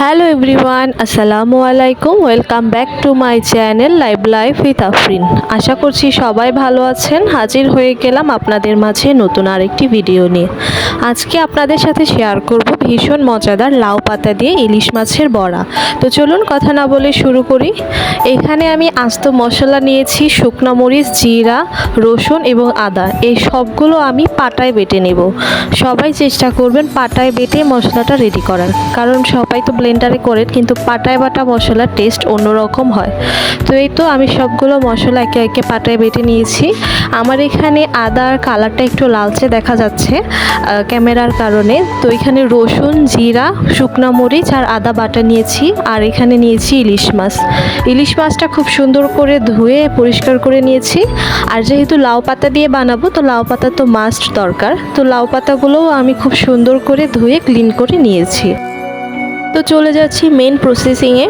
Hello everyone আসসালামু আলাইকুম welcome back to my channel live life with Afrin আশা করছি সবাই ভালো আছেন। হাজির হয়ে গেলাম আপনাদের মাঝে নতুন আরেকটি ভিডিও নিয়ে। আজকে আপনাদের সাথে শেয়ার করব ভীষণ মজাদার লাউ পাতা দিয়ে ইলিশ মাছের বড়া। তো চলুন কথা না বলে শুরু করি। এখানে আমি আস্ত মশলা নিয়েছি, শুকনো মরিচ, জিরা, রসুন এবং আদা। এই সবগুলো আমি পাটায় বেটে নেব। সবাই চেষ্টা করবেন পাটায় বেটে মশলাটা রেডি করার। কারণ সবাই তো ব্লেন্ডারে করে, কিন্তু পাটায় বাটা মশলার টেস্ট অন্যরকম হয়। তো এই তো আমি সবগুলো মশলা একে একে পাটায় বেটে নিয়েছি। আমার এখানে আদার কালারটা একটু লালচে দেখা যাচ্ছে ক্যামেরার কারণে। তো এখানে রসুন, জিরা, শুকনো মরিচ আর আদা বাটা নিয়েছি, আর এখানে নিয়েছি ইলিশ মাছ। ইলিশ মাছটা খুব সুন্দর করে ধুয়ে পরিষ্কার করে নিয়েছি। আর যেহেতু লাউ পাতা দিয়ে বানাবো, তো লাউ পাতা তো মাস্ট দরকার। তো লাউ পাতাগুলোও আমি খুব সুন্দর করে ধুয়ে ক্লিন করে নিয়েছি। তো চলে যাচ্ছি মেন প্রসেসিংয়ে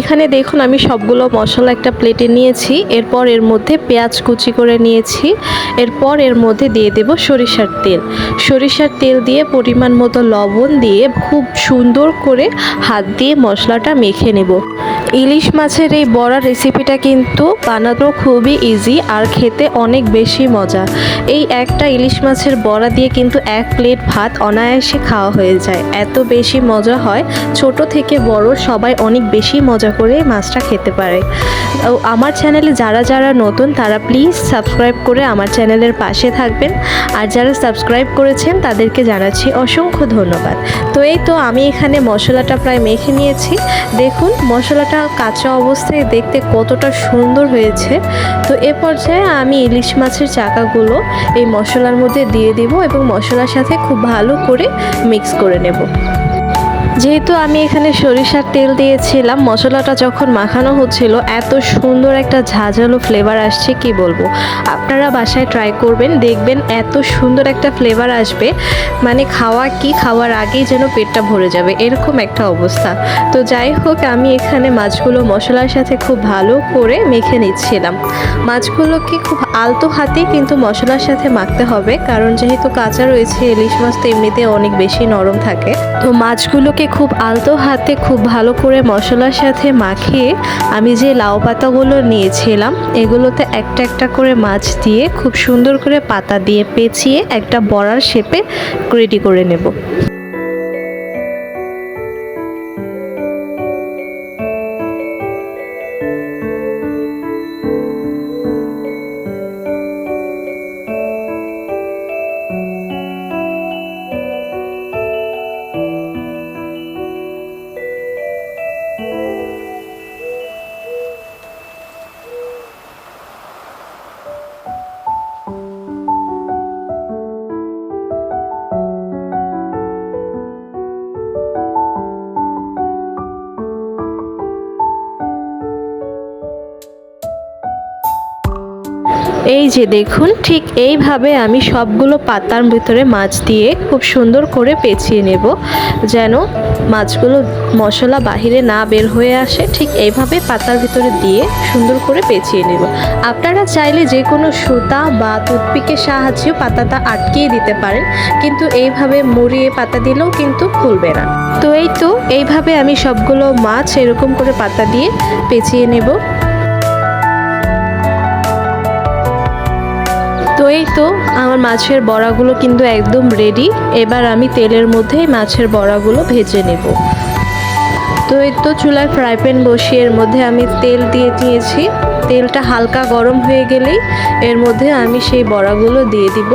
এখানে দেখুন, আমি সবগুলো মশলা একটা প্লেটে নিয়েছি। এরপর এর মধ্যে পেঁয়াজ কুচি করে নিয়েছি। এরপর এর মধ্যে দিয়ে দেব সরিষার তেল। সরিষার তেল দিয়ে পরিমাণ মতো লবণ দিয়ে খুব সুন্দর করে হাত দিয়ে মশলাটা মেখে নেব। ইলিশ মাছের এই বড়া রেসিপিটা কিন্তু বানানো খুবই ইজি আর খেতে অনেক বেশি মজা। এই একটা ইলিশ মাছের বড়া দিয়ে কিন্তু এক প্লেট ভাত অনায়াসে খাওয়া হয়ে যায়। এত বেশি মজা হয়, ছোট থেকে বড় সবাই অনেক বেশি মজা করে মাছটা খেতে পারে। আমার চ্যানেলে যারা যারা নতুন, তারা প্লিজ সাবস্ক্রাইব করে আমার চ্যানেলের পাশে থাকবেন। আর যারা সাবস্ক্রাইব করেছেন, তাদেরকে জানাচ্ছি অসংখ্য ধন্যবাদ। তো এই তো আমি এখানে মশলাটা প্রায় মেখে নিয়েছি। দেখুন, মশলাটা কাঁচা অবস্থায় দেখতে কতটা সুন্দর হয়েছে। তো এ পর্যায়ে আমি ইলিশ মাছের চাকাগুলো এই মশলার মধ্যে দিয়ে দিব এবং মশলার সাথে খুব ভালো করে মিক্স করে নেব। যেহেতু আমি এখানে সরিষার তেল দিয়েছিলাম, মশলাটা যখন মাখানো হচ্ছিল, এত সুন্দর একটা ঝাঁঝালো ফ্লেভার আসছে, কি বলব? আপনারা বাসায় ট্রাই করবেন, দেখবেন এত সুন্দর একটা ফ্লেভার আসবে মানে খাওয়া কি খাওয়ার আগেই যেন পেটটা ভরে যাবে, এরকম একটা অবস্থা। তো যাই হোক, আমি এখানে মাছগুলো মশলার সাথে খুব ভালো করে মেখে নিচ্ছিলাম। মাছগুলোকে খুব আলতো হাতেই কিন্তু মশলার সাথে মাখতে হবে, কারণ যেহেতু কাঁচা রয়েছে, ইলিশ মাছ তো এমনিতে অনেক বেশি নরম থাকে। তো মাছগুলোকে খুব আলতো হাতে খুব ভালো করে মশলার সাথে মাখিয়ে আমি যে লাউ পাতাগুলো নিয়েছিলাম, এগুলোতে একটা একটা করে মাছ দিয়ে খুব সুন্দর করে পাতা দিয়ে পেঁচিয়ে একটা বড়ার শেপে রেডি করে নেব। এই যে দেখুন, ঠিক এইভাবে আমি সবগুলো পাতার ভিতরে মাছ দিয়ে খুব সুন্দর করে পেঁচিয়ে নেব, যেন মাছগুলো মশলা বাহিরে না বের হয়ে আসে। ঠিক এইভাবে পাতার ভিতরে দিয়ে সুন্দর করে পেঁচিয়ে নেব। আপনারা চাইলে যে কোনো সুতা বা টুথপিকের সাহায্যেও পাতাটা আটকিয়ে দিতে পারেন, কিন্তু এইভাবে মুড়িয়ে পাতা দিলেও কিন্তু খুলবে না। তো এই তো, এইভাবে আমি সবগুলো মাছ এরকম করে পাতা দিয়ে পেঁচিয়ে নেব। এই তো আমার মাছের বড়াগুলো কিন্তু একদম রেডি এবার আমি তেলের মধ্যেই মাছের বড়াগুলো ভেজে নেব। তো এই তো চুলায় ফ্রাই প্যান বসিয়ে এর মধ্যে আমি তেল দিয়ে দিয়েছি। তেলটা হালকা গরম হয়ে গেলেই এর মধ্যে আমি সেই বড়াগুলো দিয়ে দিব।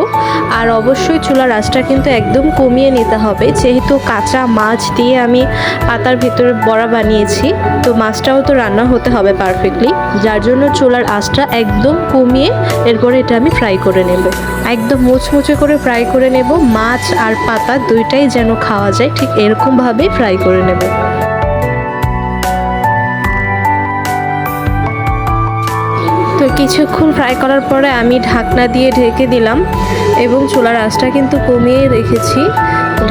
আর অবশ্যই চুলার আঁচটা কিন্তু একদম কমিয়ে নিতে হবে। যেহেতু কাঁচা মাছ দিয়ে আমি পাতার ভিতরে বড়া বানিয়েছি, তো মাছটাও তো রান্না হতে হবে পারফেক্টলি যার জন্য চুলার আঁচটা একদম কমিয়ে এরপরে এটা আমি ফ্রাই করে নেব। একদম মুচমুচে করে ফ্রাই করে নেব। মাছ আর পাতা দুইটাই যেন খাওয়া যায়, ঠিক এরকমভাবেই ফ্রাই করে নেব। কিছুক্ষণ ফ্রাই করার পরে আমি ঢাকনা দিয়ে ঢেকে দিলাম এবং চুলার আঁচটা কিন্তু কমিয়ে রেখেছি।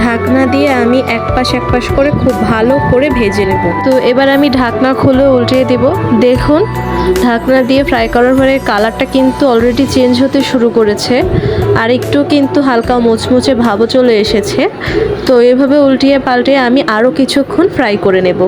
ঢাকনা দিয়ে আমি এক পাশ এক পাশ করে খুব ভালো করে ভেজে নেব। তো এবার আমি ঢাকনা খুলে উল্টিয়ে দেব। দেখুন, ঢাকনা দিয়ে ফ্রাই করার পরে কালারটা কিন্তু অলরেডি চেঞ্জ হতে শুরু করেছে আর একটু কিন্তু হালকা মুচমুচে ভাবও চলে এসেছে। তো এভাবে উল্টিয়ে পাল্টে আমি আরও কিছুক্ষণ ফ্রাই করে নেব।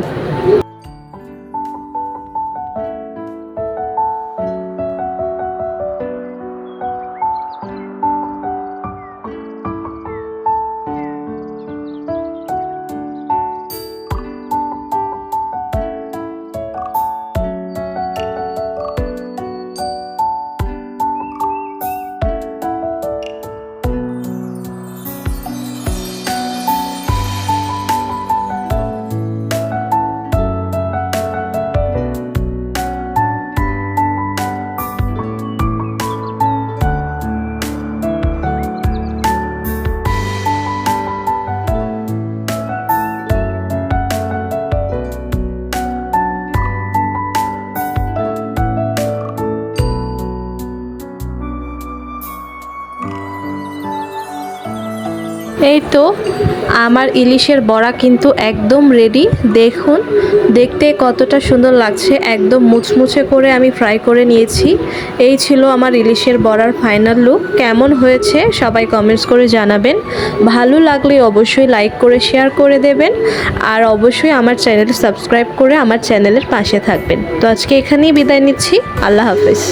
এই তো, আমার ইলিশের বড়া কিন্তু একদম রেডি দেখুন, দেখতে কতটা সুন্দর লাগছে। একদম মুচমুচে করে আমি ফ্রাই করে নিয়েছি। এই ছিল আমার ইলিশের বড়ার ফাইনাল লুক কেমন হয়েছে সবাই কমেন্টস করে জানাবেন। ভালো লাগলে অবশ্যই লাইক করে শেয়ার করে দেবেন। আর অবশ্যই আমার চ্যানেল সাবস্ক্রাইব করে আমার চ্যানেলের পাশে থাকবেন। তো আজকে এখানেই বিদায় নিচ্ছি। আল্লাহ হাফেজ।